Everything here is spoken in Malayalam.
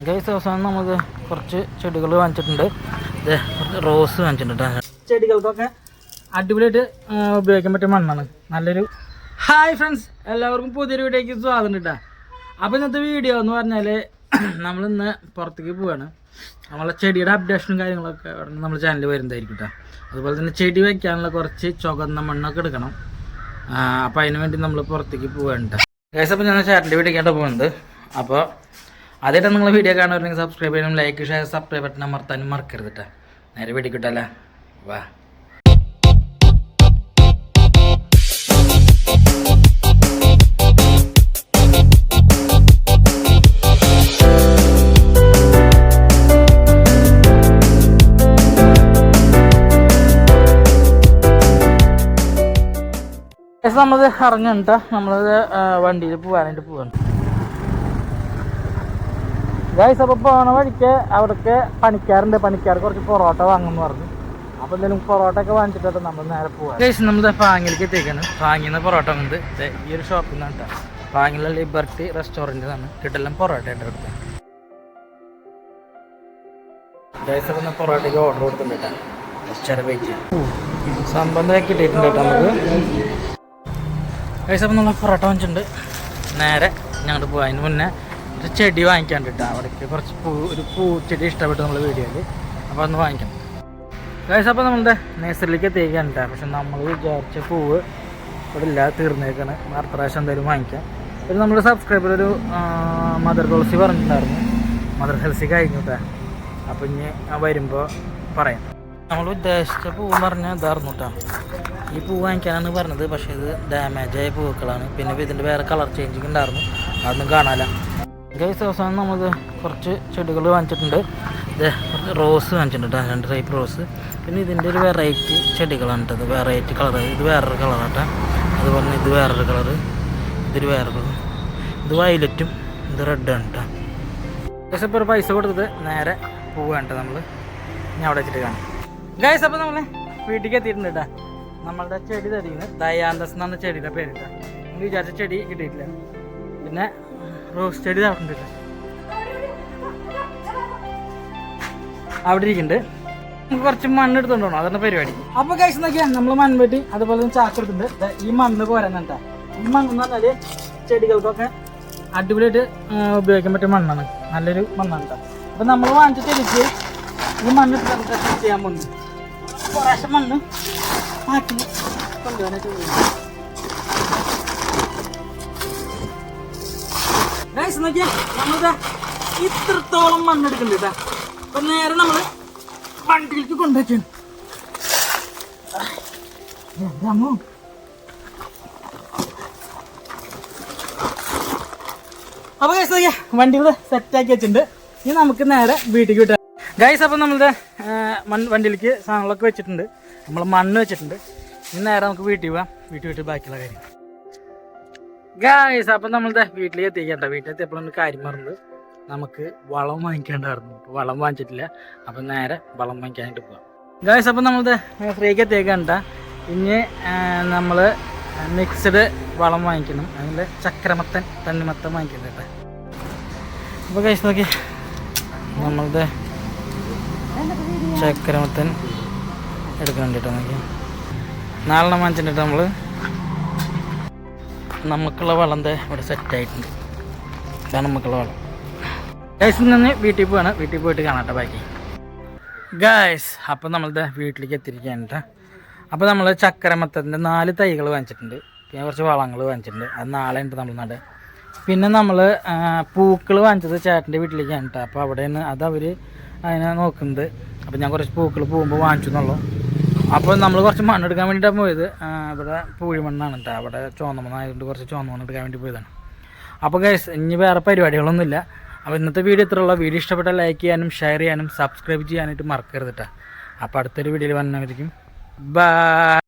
ഗൈസ് അവസാനം നമുക്ക് കുറച്ച് ചെടികൾ വാങ്ങിച്ചിട്ടുണ്ട്. റോസ് വാങ്ങിച്ചിട്ടുണ്ട് ചെടികൾക്കൊക്കെ അടിപൊളിയായിട്ട് ഉപയോഗിക്കാൻ പറ്റിയ മണ്ണാണ്. നല്ലൊരു ഹായ് ഫ്രണ്ട്സ് എല്ലാവർക്കും പുതിയൊരു വീഡിയോയ്ക്ക് സ്വാഗതം കിട്ടാ. അപ്പോൾ ഇന്നത്തെ വീഡിയോ എന്ന് പറഞ്ഞാൽ നമ്മളിന്ന് പുറത്തേക്ക് പോവാണ്. നമ്മളെ ചെടിയുടെ അപ്ഡേഷനും കാര്യങ്ങളൊക്കെ നമ്മുടെ ചാനലിൽ വരുന്നതായിരിക്കും കേട്ടോ. അതുപോലെ തന്നെ ചെടി വയ്ക്കാനുള്ള കുറച്ച് ചുവന്ന മണ്ണൊക്കെ എടുക്കണം. അപ്പോൾ അതിന് വേണ്ടി നമ്മൾ പുറത്തേക്ക് പോവാണ് ഗൈസ് അപ്പോൾ ഞാൻ ചേട്ടന്റെ വീട്ടിലേക്കാണ് പോകുന്നത്. അപ്പോൾ ആദ്യമായിട്ട് നിങ്ങൾ വീഡിയോ കാണുന്നുണ്ടെങ്കിൽ സബ്സ്ക്രൈബ് ചെയ്യണം ലൈക്ക് ഷെയർ സബ്സ്ക്രൈബ് ബട്ടൺ അമർത്താനും മറക്കരുത് കേട്ടോ നേരെ വീഡിയോ കിട്ടല്ലേ വാ. നമ്മളത് ഇറങ്ങണ്ട നമ്മളത് വണ്ടിയിൽ പോകാനായിട്ട് പോവാണ്. ഗൈസ് അപ്പോൾ പോണ വഴിക്ക് അവിടേക്ക് പണിക്കാറുണ്ട് പണിക്കാർ കുറച്ച് പൊറോട്ട വാങ്ങുമെന്ന് പറഞ്ഞു. അപ്പൊ എന്തെങ്കിലും പൊറോട്ട ഒക്കെ വാങ്ങിച്ചിട്ട് നമ്മൾ നേരെ പോവാം. ഗൈസ് നമ്മൾ പാങ്ങിലേക്ക് എത്തിയേക്കാണ്. പാങ്ങിന്ന് പൊറോട്ട ദേ ഈ ഒരു ഷോപ്പിൽ നിന്നാണ് കേട്ടോ പാങ്ങിലെ ലിബർട്ടി റെസ്റ്റോറന്റ് ആണ് കിട്ടെല്ലാം പൊറോട്ട ഉണ്ട് അടുത്ത് ഗൈസ് അപ്പോൾ ഓർഡർ കൊടുത്തിട്ടുണ്ട് കേട്ടോ. കുറച്ചേരം സംബന്ധം കിട്ടിയിട്ടുണ്ട് കേട്ടോ നമുക്ക്. ഗൈസ് അപ്പോൾ നമ്മൾ പൊറോട്ട വാങ്ങിച്ചിട്ടുണ്ട്. നേരെ ഞങ്ങോട്ട് പോകാം അതിന് മുന്നേ ഒരു ചെടി വാങ്ങിക്കാൻ കേട്ടോ അവിടേക്ക്. കുറച്ച് പൂ ഒരു പൂച്ചെടി ഇഷ്ടപ്പെട്ടു നമ്മൾ വീഡിയോയിൽ അപ്പോൾ ഒന്ന് വാങ്ങിക്കണം. ഗൈസ് അപ്പോൾ നമ്മളുടെ നേഴ്സറിയിലേക്ക് എത്തിക്കാനുണ്ട് പക്ഷെ നമ്മൾ വിചാരിച്ച പൂവ് ഇവിടെ ഇല്ല തീർന്നേക്കാണ്. അടുത്ത പ്രാവശ്യം എന്തായാലും വാങ്ങിക്കാം. ഒരു നമ്മുടെ സബ്സ്ക്രൈബർ ഒരു മദർ തുളസി പറഞ്ഞിട്ടുണ്ടായിരുന്നു. മദർ തുളസി കഴിഞ്ഞു കേട്ടോ അപ്പോൾ ഇനി വരുമ്പോൾ പറയാം. നമ്മൾ ഉദ്ദേശിച്ച പൂവ് പറഞ്ഞാൽ ഇതായിരുന്നു കേട്ടോ ഈ പൂ വാങ്ങിക്കാനാണ് പറഞ്ഞത്. പക്ഷേ ഇത് ഡാമേജായ പൂക്കളാണ്. പിന്നെ ഇതിന്റെ വേറെ കളർ ചേഞ്ചിങ് ഉണ്ടായിരുന്നു. അതൊന്നും കാണാനില്ല ഗൈസ് അവസാനം നമ്മൾ കുറച്ച് ചെടികൾ വാങ്ങിച്ചിട്ടുണ്ട്. കുറച്ച് റോസ് വാങ്ങിച്ചിട്ടുണ്ട് രണ്ട് ടൈപ്പ് റോസ് പിന്നെ ഇതിന്റെ ഒരു വെറൈറ്റി ചെടികളാണ് കേട്ടത് വെറൈറ്റി കളർ ഇത് വേറൊരു കളറാണ് കേട്ടോ അതുപോലെ ഇത് വേറൊരു കളർ ഇതൊരു വേറെ കളർ ഇത് വയലറ്റും ഇത് റെഡാണ് കേട്ടോ ഗൈസ് ഇപ്പോൾ ഒരു പൈസ കൊടുത്തത് നേരെ പോവുകയാണ് കേട്ടോ നമ്മൾ ഞാൻ അവിടെ വെച്ചിട്ട് കാണാം. ഗൈസ് അപ്പോൾ നമ്മൾ വീട്ടിലേക്ക് എത്തിയിട്ടുണ്ട് കേട്ടോ നമ്മളുടെ ചെടി തരീന്ന് ദയാന്തസ് എന്നാണ് ചെടിയുടെ പേര് കേട്ടോ നമ്മൾ വിചാരിച്ച ചെടി കിട്ടിയിട്ടില്ല. പിന്നെ റോസ് ചെടി നടക്കുന്നുണ്ട് അവിടെ ഇരിക്കുന്നുണ്ട് നമുക്ക് കുറച്ച് മണ്ണ് എടുത്തോണ്ടോ അതാണ് പരിപാടി. അപ്പൊ കഴിച്ച് നോക്കിയാൽ നമ്മൾ മൺവെട്ടി അതുപോലെ തന്നെ ചാക്ക് എടുത്തിട്ടുണ്ട്. ഈ മണ്ണ് പോരാൻ ഈ മണ്ണ് എന്ന് പറഞ്ഞാൽ ചെടികൾക്കൊക്കെ അടിപൊളിയായിട്ട് ഉപയോഗിക്കാൻ പറ്റിയ മണ്ണാണ്. നല്ലൊരു മണ്ണാണ് അപ്പൊ നമ്മൾ വാങ്ങിച്ച ചെടിക്ക് ഈ മണ്ണ് ചെയ്യാൻ പോകുന്നു കുറേശ്ശെ മണ്ണ് മാറ്റി കൊണ്ടുപോകാനായിട്ട് ഗൈസ് നോക്കിയാ. നമ്മളിതാ ഇത്രത്തോളം മണ്ണെടുക്കുന്നുണ്ട് കേട്ടാ. അപ്പൊ നേരെ നമ്മൾ വണ്ടിയിലേക്ക് കൊണ്ടുവച്ചാണ് അപ്പൊ ഗൈസ് നോക്കിയാ. വണ്ടി ഇവിടെ സെറ്റാക്കി വെച്ചിട്ടുണ്ട്. ഇനി നമുക്ക് നേരെ വീട്ടിലേക്ക് വിട്ടാം. ഗൈസ് അപ്പം നമ്മളുടെ വണ്ടിയിലേക്ക് സാധനങ്ങളൊക്കെ വെച്ചിട്ടുണ്ട്. നമ്മൾ മണ്ണ് വെച്ചിട്ടുണ്ട്. ഇനി നേരെ നമുക്ക് വീട്ടിൽ പോവാം. വീട്ടിൽ വിട്ട് ബാക്കിയുള്ള കാര്യം ഗായ്സ് അപ്പം നമ്മളുടെ വീട്ടിലേക്ക് എത്തിക്കണ്ട വീട്ടിലെത്തിയപ്പോഴാണ് കാര്യം പറഞ്ഞത് നമുക്ക് വളം വാങ്ങിക്കേണ്ടായിരുന്നു. അപ്പോൾ വളം വാങ്ങിച്ചിട്ടില്ല. അപ്പം നേരെ വളം വാങ്ങിക്കാനായിട്ട് പോവാം. ഗായസ് അപ്പം നമ്മളുടെ ഫ്രീക്ക് എത്തിയേക്കണ്ട ഇനി നമ്മൾ മിക്സഡ് വളം വാങ്ങിക്കണം. അതിന്റെ ചക്രമത്തൻ തണ്ണിമത്തൻ വാങ്ങിക്കുന്നത് കേട്ടോ അപ്പോൾ ഗൈസ് നോക്കി. നമ്മളുടെ ചക്രമത്തൻ എടുക്കാൻ കേട്ടോ നോക്കി നാലെണ്ണം വാങ്ങിച്ചിട്ടുണ്ട് നമ്മൾ നമുക്കുള്ള വളം ദേ ഇവിടെ സെറ്റായിട്ടുണ്ട് ഇതാണ് നമുക്കുള്ള വളം. ഗൈസ് നിന്ന് വീട്ടിൽ പോവാണ്. വീട്ടിൽ പോയിട്ട് കാണാട്ടെ ബാക്കി. ഗൈസ് അപ്പം നമ്മളുടെ വീട്ടിലേക്ക് എത്തിയിരിക്കുകയാണ് കേട്ടോ അപ്പോൾ നമ്മൾ ചക്കരമത്തത്തിന്റെ നാല് തൈകൾ വാങ്ങിച്ചിട്ടുണ്ട്. പിന്നെ കുറച്ച് വളങ്ങൾ വാങ്ങിച്ചിട്ടുണ്ട്. അത് നാളെ ഉണ്ട് നമ്മൾ നാട്. പിന്നെ നമ്മൾ പൂക്കൾ വാങ്ങിച്ചത് ചേട്ടന്റെ വീട്ടിലേക്കാണ് കേട്ടോ അപ്പോൾ അവിടെ നിന്ന് അതവർ അതിനെ നോക്കുന്നത്. അപ്പോൾ ഞാൻ കുറച്ച് പൂക്കൾ പോകുമ്പോൾ വാങ്ങിച്ചു എന്നുള്ളൂ. അപ്പോൾ നമ്മൾ കുറച്ച് മണ്ണെടുക്കാൻ വേണ്ടിയിട്ടാണ് പോയത്. ഇവിടെ പൂഴിമണ്ണാണ് കേട്ടോ അവിടെ ചുവന്ന മണ്ണായതുകൊണ്ട് കുറച്ച് ചുവന്ന മണ്ണ് എടുക്കാൻ വേണ്ടി പോയതാണ്. അപ്പോൾ ഗൈസ് ഇനി വേറെ പരിപാടികളൊന്നുമില്ല. അപ്പോൾ ഇന്നത്തെ വീഡിയോ ഇത്രയുള്ള വീഡിയോ ഇഷ്ടപ്പെട്ടാൽ ലൈക്ക് ചെയ്യാനും ഷെയർ ചെയ്യാനും സബ്സ്ക്രൈബ് ചെയ്യാനായിട്ട് മറക്കരുത് കേട്ടോ അപ്പോൾ അടുത്തൊരു വീഡിയോയിൽ വന്നവരിക്കും. ബൈ